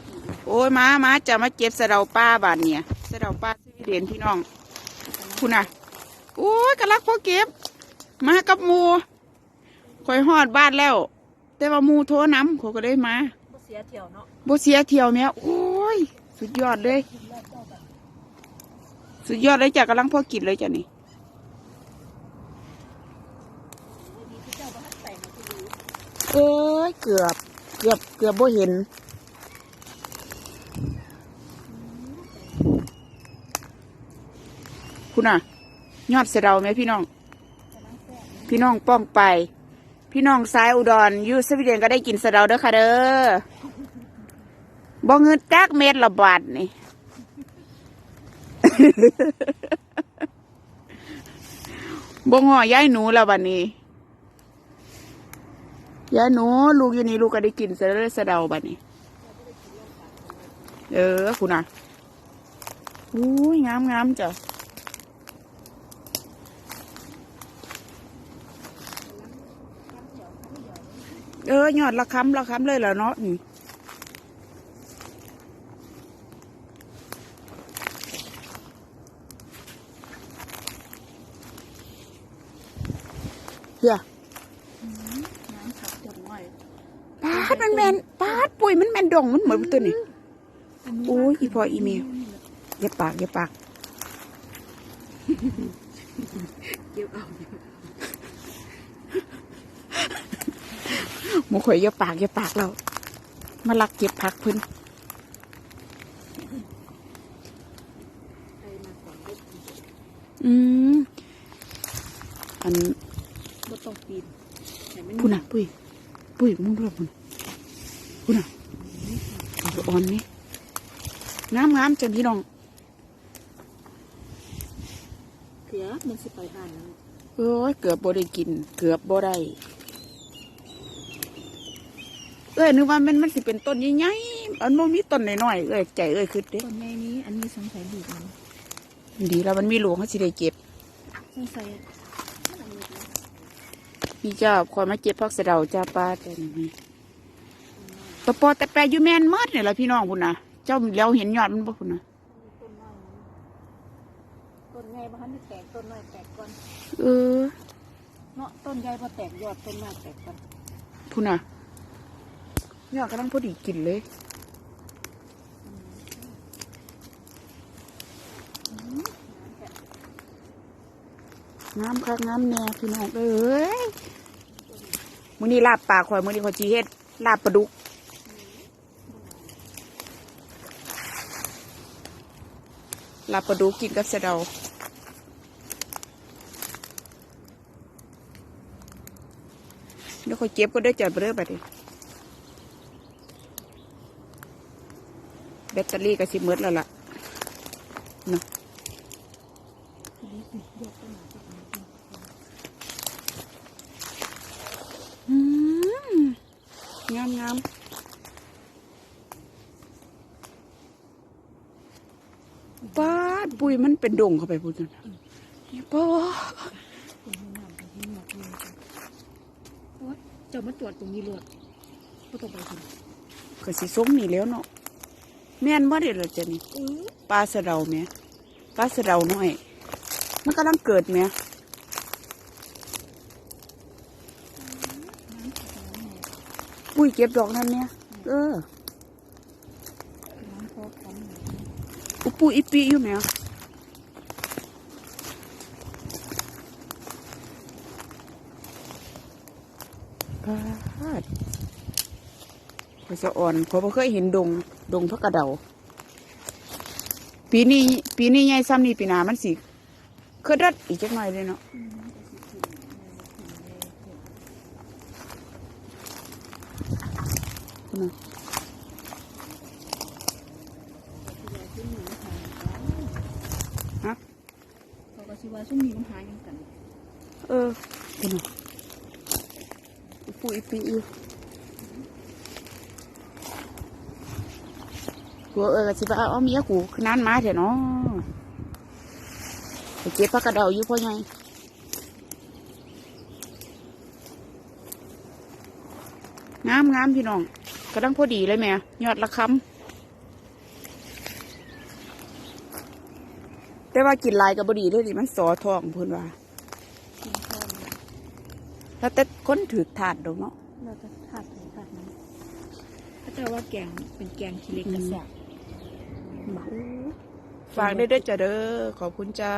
ดอีกโอ้ยมามาจะมาเก็บสะเดาป้าบานเนี่ยสะเดาป้าสวีเดนพี่น้อง คุณน่ะโอ้ยกำลักพ่อเก็บ มากับมูคอยหอดบ้านแล้ว แต่ว่ามูโทรน้ำเขาก็ได้มาบ่เสียเที่ยวเนาะบ่เสียเที่ยวแม่โอ้ยสุดยอดเลย สุดยอดเลยจ้ะกำลังพ่อกินเลยจ้ะนี่เจ้าบ่ทันแต่งมาที่ดีเอ้ยเกือบ เกือบเกือบบ่เห็น คุณน่ะ ยอดเสะเดาไหมพี่น้อง พี่น้องป้องไป พี่น้องสายอุดรยูสวีเดนก็ได้กินสะเดาเด้อค่ะเด้อบ่เงินจักเม็ดละบาทนี่บ่งอยายหนูล้วบัดนี้ยายหนู ลูกอยู่นี่ลูกก็ได้กินเสะเดาสะเดาบัดนี้เออคุณน่ะอุ้ยงามงามจ้ะ เออยอดละคำละคำเลยเหรอเนาะนี่เฮียน้ำขับต้นไม้ปาดมันแมนปาดปุยมันแมนดองมันเหมือนตัวนี้โอ้ยอีพออีเมลอย่าปากอย่าปากเกี่ยวเอา มูข่อยอย่าปากอย่าปากเรามาลักเก็บผักเพิ่นใครมาก่อนได้กินอืมอันบ่ต้องปีนให้มันพุ่นอะปุ้ยปุ้ยมึงดูพุ่นพุ่นอะเอาอ่อนนี่งามงามจังพี่น้องเกือบมันสิไปบ้านแล้วเอ้ยเกือบบ่ได้กิน เกือบบ่ได้ เอ้ยนึกว่ามันมันสิเป็นต้นใหญ่ๆอันบ่มีต้นน้อยๆเอ้ยใจเอ้ยคือเด้ต้นใหญ่นี้ อันนี้สงสัยลูกมันดีแล้วมันมีหลวงเขาสิได้เก็บสงสัยมันอันนี้นะพี่เจ้าคอยมาเก็บพักเสะเดาจ้าป้าแต่นี่ตะปอแต่แปรอยู่แมนเมดเนี่ยละพี่น้องพุ่นนะเจ้าแล้วเห็นยอดมันบ่พุ่นนะต้นน้อยนี้ต้นใหญ่บ่ทันได้แตกต้นน้อยแตกก่อนเออเนาะต้นใหญ่บ่แตกยอดต้นน้อยแตกก่อนพุ่นนะ ยอดกำลังพอดีกินเลยน้ำคักน้ำแน่พี่น้องเอ้ยมื้อนี้ลาบปลาข่อยมื้อนี้ข่อยจีเฮ็ดลาบปลาดุกลาบปลาดุกกินกับสะเดาเดี๋ยวข่อยเก็บก็ได้จัดไปเรื่อยไป แบตเตอรี่ก็สิหมดแล้วล่ะเนาะอืมงามงามป้าดปุยมันเป็นดงเข้าไปพูดนะนี่ป้าโอ๊ยเจ้ามาตรวจตรงนี้เลยก็ต้องไปถึงก็สิส้มนี่แล้วเนาะ แม่นบ่ได้เลยจ้ะนี่ปลาสะเดาแม่ปลาสะเดาน้อย มันกำลังเกิดแม่ปุ้ยเก็บดอกนั่นเนี่ยเออน้ำพอพร้อมเลยอุปุอีปีอยู่แม่ปาดพอสะอ่อนเพอบ่เคยเห็นดง ดงพักกระเดา ปีนี้ ปีนี้ใหญ่ซ้ำนี่ปีหน้ามันสิเคยรัดอีกจักหน่อยเลยเนาะคุณน่ะฮะเขาก็สิว่าช่วงนี้มันหายังกัน เออคุณน่ะอุปุอีปีอยู่ กูเออสิบ้าเอาเมียกูขึ้นนั่นมาเถอะเนาะไปเจ็บพักกระเดาอยู่พ่อไงงามงามพี่น้องกระดังพอดีเลยแม่ยอดละคำแต่ว่ากินลายกับบดีด้วยดิมันสอทองพูนว่าแล้วแต่ค้นถือถาดดงเนาะเราจะถาดถือถาดนั้นเขาว่าแกงเป็นแกงขี้เล็กกระแสบ ฝากได้ด้วยจ้ะเด้อขอบคุณจ้า